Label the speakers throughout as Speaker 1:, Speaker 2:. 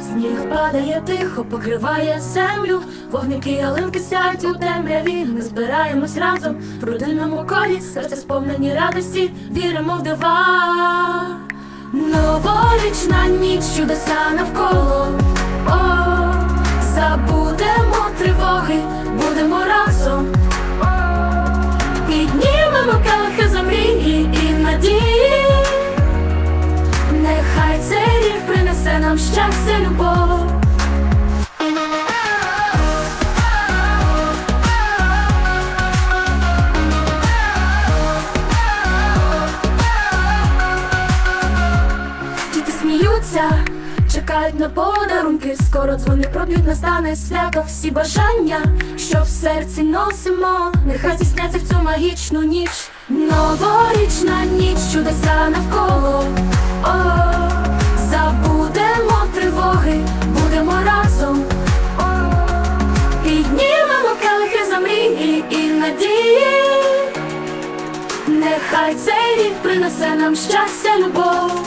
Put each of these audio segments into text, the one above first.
Speaker 1: Сніг падає тихо, покриває землю, вогники ялинки сяють у темряві. Ми збираємось разом в родинному колі, серця сповнені радості, віримо в дива. Новорічна ніч, чудеса навколо. Нам щастя, любов. Діти сміються, чекають на подарунки. Скоро дзвони проб'ють, настане свято. Всі бажання, що в серці носимо, нехай здійсняться в цю магічну ніч. Новорічна ніч, чудеса навколо. Нехай цей рік принесе нам щастя, любов.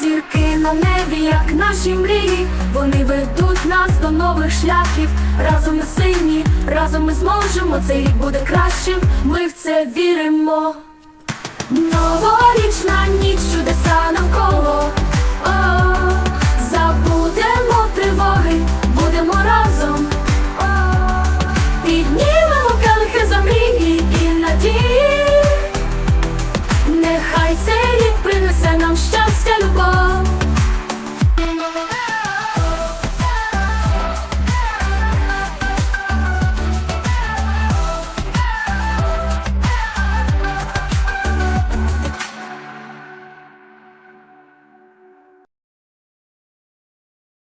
Speaker 1: Зірки на небі, як наші мрії, вони ведуть нас до нових шляхів. Разом ми сильні, разом ми зможемо. Цей рік буде кращим. Ми в це віримо.